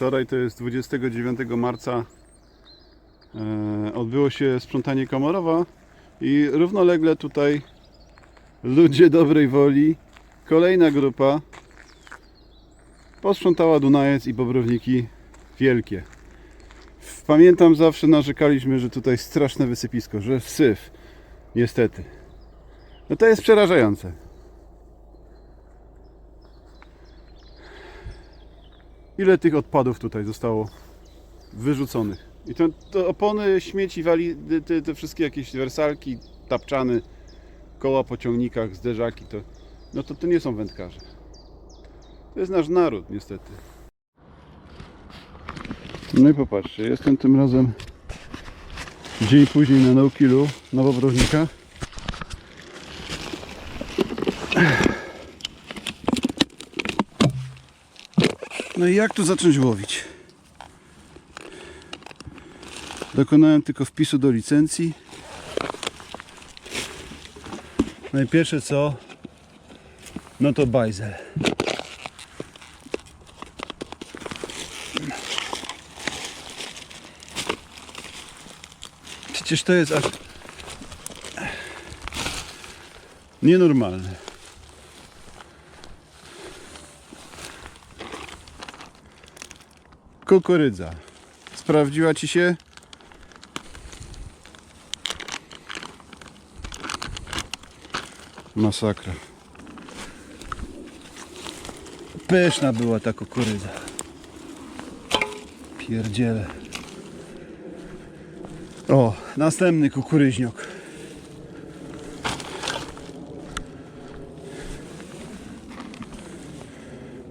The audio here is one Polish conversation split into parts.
Wczoraj to jest 29 marca. E, odbyło się sprzątanie komorowa i równolegle tutaj ludzie dobrej woli, kolejna grupa posprzątała Dunajec i Bobrowniki wielkie. Pamiętam zawsze narzekaliśmy, że tutaj straszne wysypisko, że syf. Niestety. No to jest przerażające. Ile tych odpadów tutaj zostało wyrzuconych? I to, to opony, śmieci, wali, te, te wszystkie jakieś wersalki, tapczany, koła po ciągnikach, zderzaki, to, no to to nie są wędkarze. To jest nasz naród, niestety. No i popatrzcie, jestem tym razem dzień później na Naukilu, na Bobrownikach. No i jak tu zacząć łowić? Dokonałem tylko wpisu do licencji. No i pierwsze co? No to bajzel. Przecież to jest aż nienormalne. Kukurydza. Sprawdziła ci się? Masakra. Pyszna była ta kukurydza. Pierdziele. O, następny kukuryźniok.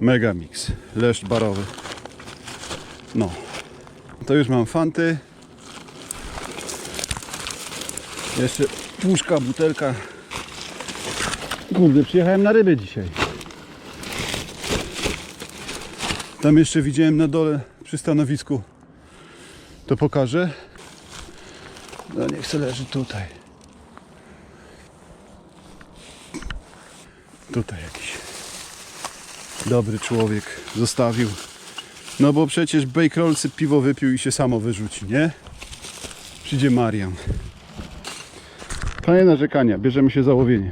Megamix. Leszcz barowy. No. To już mam fanty. Jeszcze puszka, butelka. Kurde, przyjechałem na ryby dzisiaj. Tam jeszcze widziałem na dole przy stanowisku. To pokażę. No niech se leży tutaj. Tutaj jakiś dobry człowiek zostawił. No bo przecież bejkrolcy piwo wypił i się samo wyrzuci, nie? Przyjdzie Marian. Panie narzekania, bierzemy się za łowienie.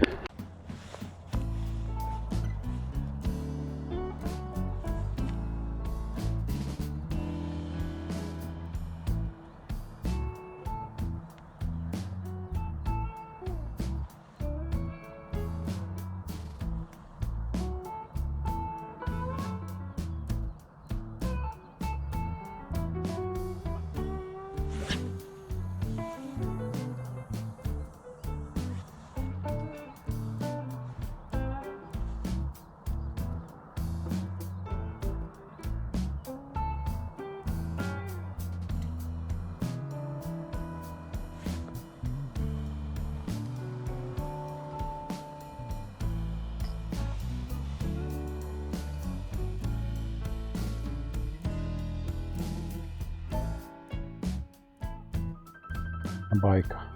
Bajka.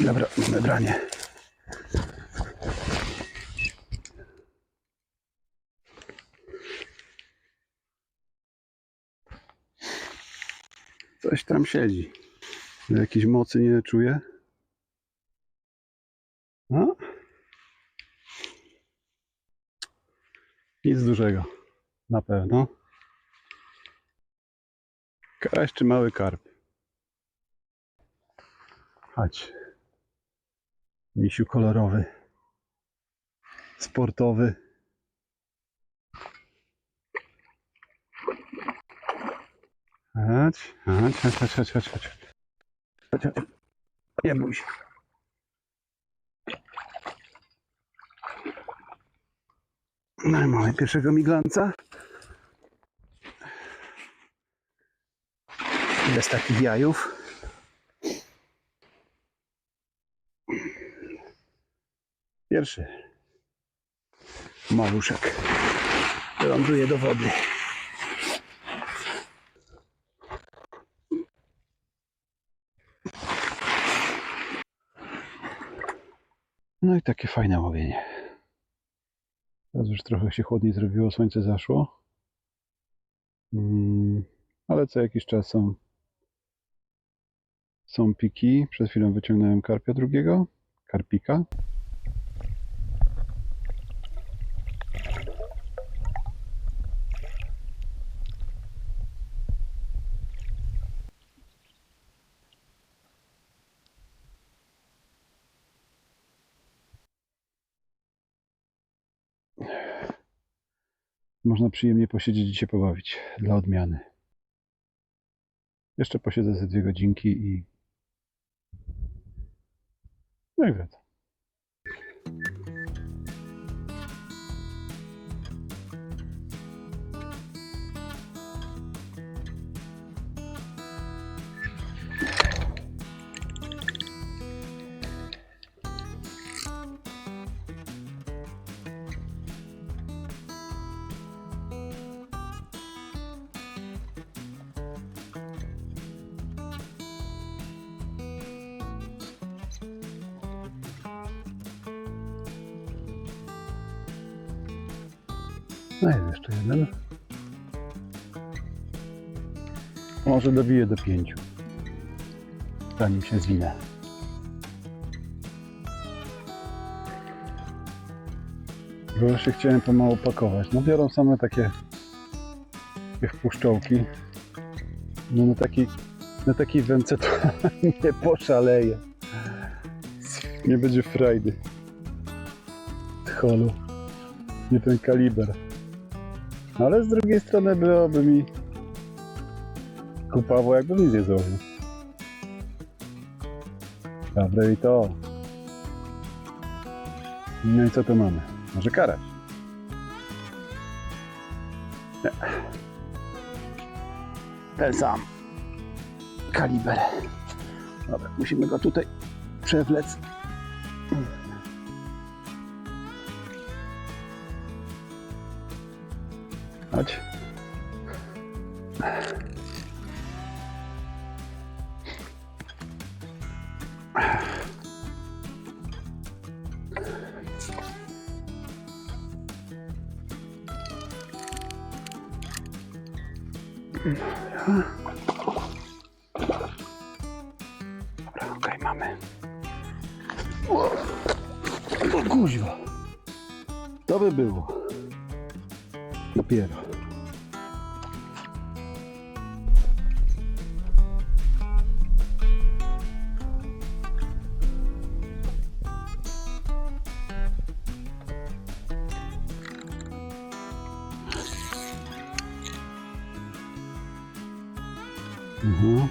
Dobra, mamy branie. Coś tam siedzi. Jakiejś mocy nie czuję. No. Nic dużego. Na pewno. Kaś czy mały karp. Chodź. Misiu kolorowy. Sportowy. Chodź, chodź, chodź, chodź, chodź, chodź, chodź. chodź. Nie bój się. No i mamy pierwszego miglanca. Bez takich jajów. Pierwszy maluszek ląduje do wody. No i takie fajne łowienie. Teraz już trochę się chłodniej zrobiło, słońce zaszło. Mm, ale co jakiś czas są, są piki. Przed chwilą wyciągnąłem karpia drugiego, karpika. Można przyjemnie posiedzieć i się pobawić dla odmiany. Jeszcze posiedzę ze dwie godzinki i. No i wracam. No jest jeszcze jeden. Może dobiję do pięciu. Zanim się zwinę. Bo już się chciałem pomału pakować. No biorą same takie, takie wpuszczołki. No na takiej, na takiej wędce to nie poszaleję. Nie będzie frajdy. Tcholu. Nie ten kaliber. No ale z drugiej strony byłoby mi kupawo, jakbym nic nie złowił. Dobre i to. No i co tu mamy? Może karać? Nie. Ten sam. Kaliber. Dobra, musimy go tutaj przewlec. Dobra, okej, mamy. O, o kuźwa. To by było. Dopiero. Mhm.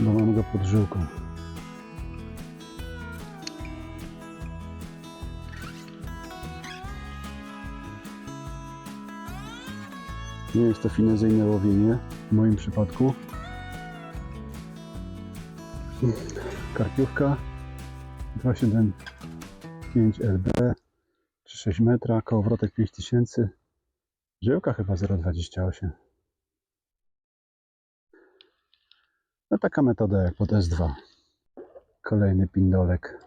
Bo mam go pod żyłką. Nie jest to finezyjne łowienie w moim przypadku. Karpiówka 275 LB 3,6 metra, kołowrotek 5000 Żyłka chyba 0,28 No taka metoda jak pod S2 Kolejny pindolek.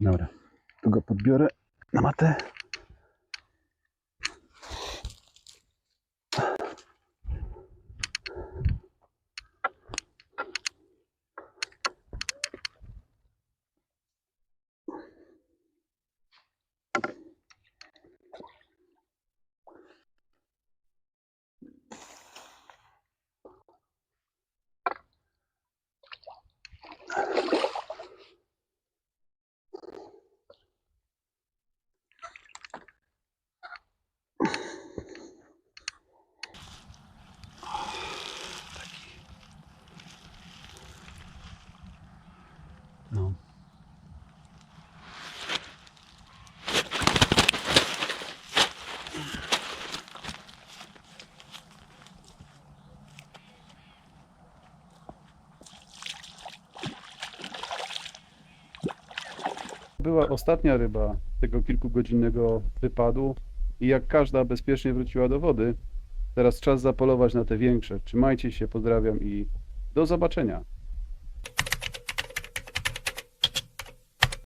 Dobra, tu go podbiorę. Na matę Była ostatnia ryba tego kilkugodzinnego wypadu i jak każda bezpiecznie wróciła do wody. Teraz czas zapolować na te większe. Trzymajcie się, pozdrawiam i do zobaczenia.